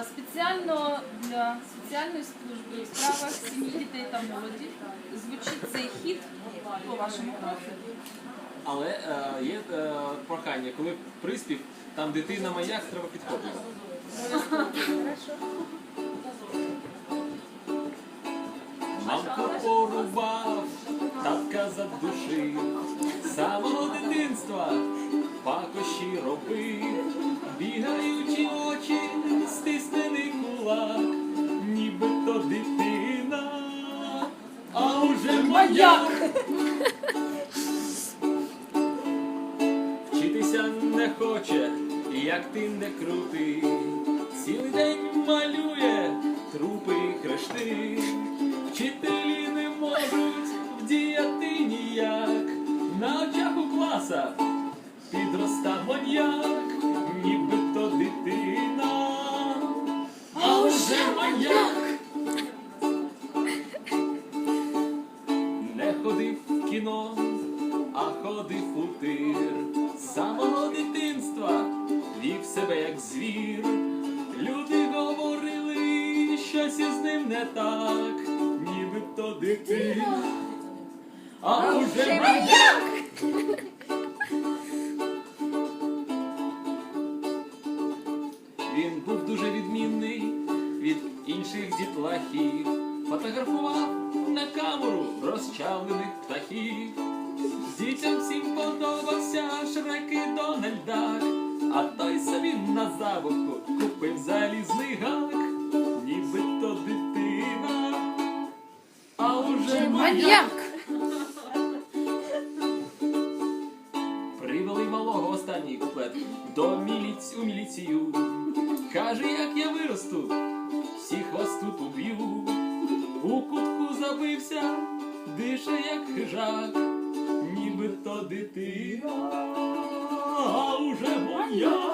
Спеціально для соціальної служби у справах сім'ї, дітей та молоді звучить цей хіт по вашому профілю. Але е, є е, прохання, коли приспів, там дитина маяк, треба підхоплювати. Мамко порубав, маяк. Вчитися не хоче, як ти не крути, цілий день малює трупи і хрести, вчителі не можуть вдіяти ніяк, на очах у класах підроста маньяк, нібито дитина, а уже маньяк. Ходив в кіно, а ходив у тир. З самого дитинства вів себе як звір. Люди говорили, щось із ним не так, нібито дитина. А уже маньяк! Він був дуже відмінний від інших дітлахів, фотографував на камеру розчавлених птахів. Дітям всім подобався Шрек і Дональд Дак, а той собі на забавку купив залізний гак, нібито дитина, а уже маньяк. Привели малого останній куплет до міліць у міліцію. Каже, як я виросту, всіх вас тут уб'ю. У кутку забився, дише як хижак, нібито дитина, а уже моя. Моя.